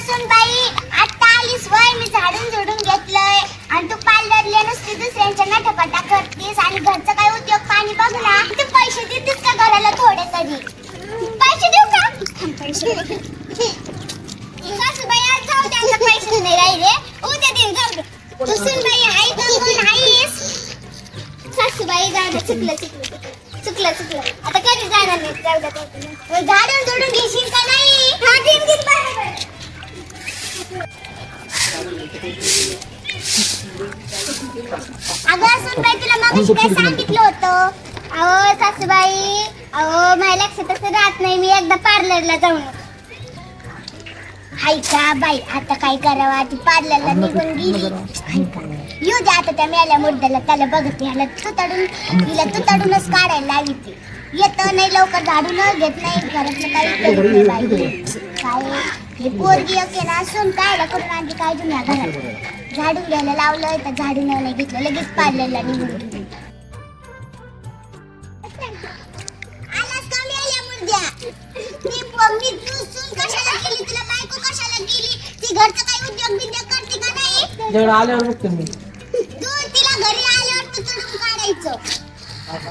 असून बाई आता आलीस वय मी झाडून झुडून घेतलंय. आणि तू पार्लरले नुसती दुसऱ्यांच्या नाटकाटा करतीस आणि घरचं काय उद्योग पाणी बघ ना तू पैसे देतीस का घराला थोडे तरी? पैसे देऊ का? पैसे सासूबाई आज जाऊ दे पैसे नाही राहिले. उद्या देईन जाऊ दे. तू सुनबाई आई का कोण हायस सासूबाई जाऊ दे चुकलं चुकलं चुकलं चुकलं. आता कधी जाणार नाही? जाऊ द्या झाडून झुडून घेशील का नाही? हा दिन घेईन अगं असून बाई तुला मग काय सांगितलं होतं. अहो सासूबाई अहो माझ्या लक्षातच राहत नाही मी एकदा पार्लरला जाऊन हाय का बाई आता काय करावं? ती पार्लरला निघून गेली? येऊ दे आता त्या मेल्या मुर्द्याला त्याला बघत ह्याला तुताडून तिला तुताडूनच काढायला लागली ती. येत नाही लवकर झाडून घेत नाही घरातलं काही काय? हे पोरगी अके ना असून काय करून आणली काय तुम्ही या घरात. झाडून घ्यायला लावलं तर झाडून नाही घेतलं लगेच पार्लरला निघून गेली आलास का मेल्या मुर्द्या मी प- मी तू सून कशाला गेली? तुला बायको कशाला गेली? ती घरचं काही उद्योग बिद्योग करते का नाही? जेवढं आल्यावर बघतो मी. तू तिला घरी आल्यावर तू काढायचं. आता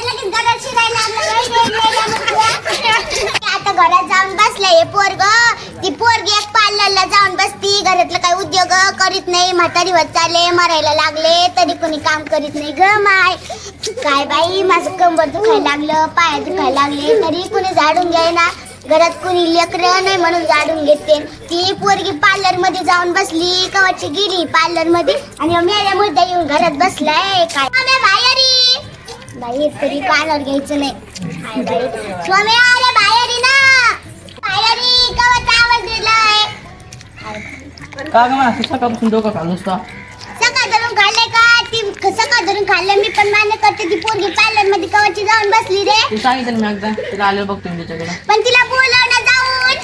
लगेच शिरायला लागलं. आता घरात जाऊन बसलंय पोरग. ती पोरगी एक पार्लरला जाऊन बसती. घरातलं काही उद्योग करीत नाही. म्हातारी होत चाले मरायला लागले. तरी कोणी काम करीत नाही. ग माय. काय बाई माझं कंबर दुखायला लागलं पाय दुखायला लागले. तरी कोणी झाडून घ्यायना घरात कोणी लेकरं नाही म्हणून झाडून घेते. ती पोरगी पार्लरमध्ये जाऊन बसली. कवाची गेली पार्लरमध्ये आणि मेल्या मुद्दा येऊन घरात बसलाय. काय? बाहेर बाई तरी कानावर घ्यायचं नाही. स्वामी अरे का ग मला सकाळपासून डोकं खाल नुसता सकाळ धरून खाल्ले का? ती सकाळ धरून खाल्ले. मी पण मान्य करते ती पोरगी पार्लरमध्ये कवाची जाऊन बसली रे. तू सांगितलं मी एकदा तिला आल्यावर बघतो मी त्याच्याकडे पण तिला बोलव ना जाऊन.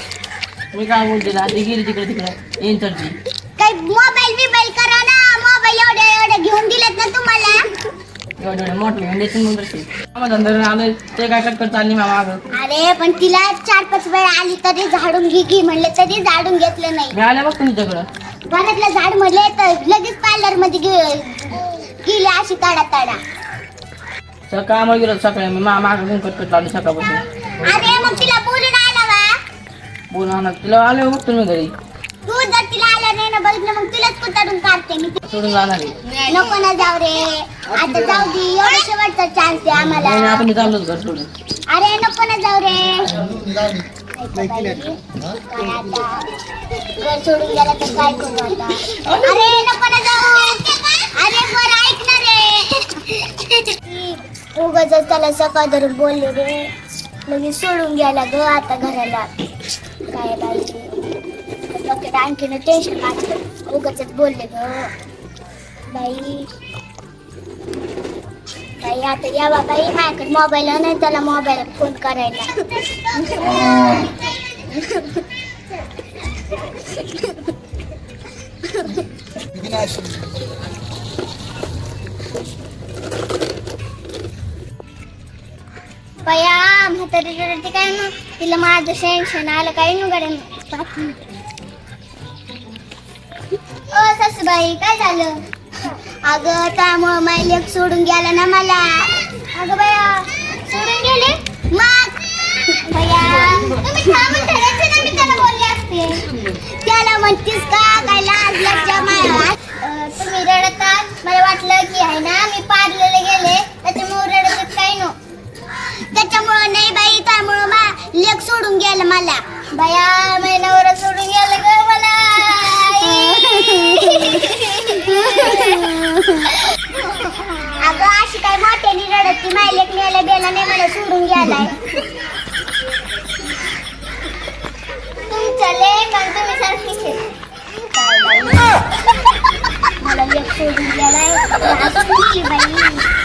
मी काय बोलते ना ती गेली तिकडे तिकडे. चढची काही मोबाईल बिबाईल करा ना. मोबाईल एवढे एवढे घेऊन दिलेत ना तुम्हाला. एवढे एवढे मोठे घेऊन देतील मग तशी मामा धंदा आलं ते काय कटकट चालली मामा मागं. अरे पण तिला चार पाच वेळा आली तरी झाडून घे की म्हणलं तरी झाडून घेतलं नाही. मी आल्या बघतो तिच्याकडं. घरातलं झाड म्हणले तर लगेच पार्लरमध्ये गे- गेली अशी ताडा ताडा सकाळ कामाला गेलो सकाळी? मी मामा मागं घेऊन कटकट लावली सकाळपासून. अरे मग तिला बोलून आला वा बोलून ना तिला आल्यावर बघतो मी घरी. तू जर तिला आला नाही ना बघितलं मग तुलाच कुताडून काढते मी. सोडून जाणार आहे. नको ना जाऊ रे. आता जाऊ दे. एवढा शेवटचा चान्स आहे नाही, आम्हाला मी चाललोच घर सोडून. अरे नको ना जाऊ रे? घर सोडून गेला तर काय करू आता अरे नको ना जाऊ अरे बरं ऐक ना रे उगाच त्याला सकाळ धरून बोलले रे लगेच सोडून गेला ग आता घराला काय पाहिजे डोक्यात आणखीन टेन्शन वाटलं उगाच बोलले ग बाई आता या बाबा माझ्याकडे मोबाईल नाही त्याला मोबाईल फोन करायला. बया म्हातारी रडते काय ना तिला माझं टेन्शन आलं काय न गड्या ओ सासूबाई काय झालं? अगं त्यामुळं माझी लेख सोडून गेला ना मला. अगं बया सोडून गेले? मग? बया तुम्ही थांबून ना मी त्याला बोलले असते. त्याला म्हणतीस का काय लाज लज्जा माया तुम्ही रडतात मला वाटलं की आहे ना मी पार्लरला गेले. त्याच्यामुळे रडत काय नो? त्याच्यामुळं नाही बाई त्यामुळं मा लेख सोडून गेलं मला. बाया महिनावर सोडून गेलं ग मला. अगं अशी काय मोठ्याने रडत ती माझ्या लेक न्यायला गेला नाही मला सोडून गेलाय. तुमचं लेक आणि तुम्ही सारखीच आहे. काय बाई? मला लेक सोडून गेलाय. बाई.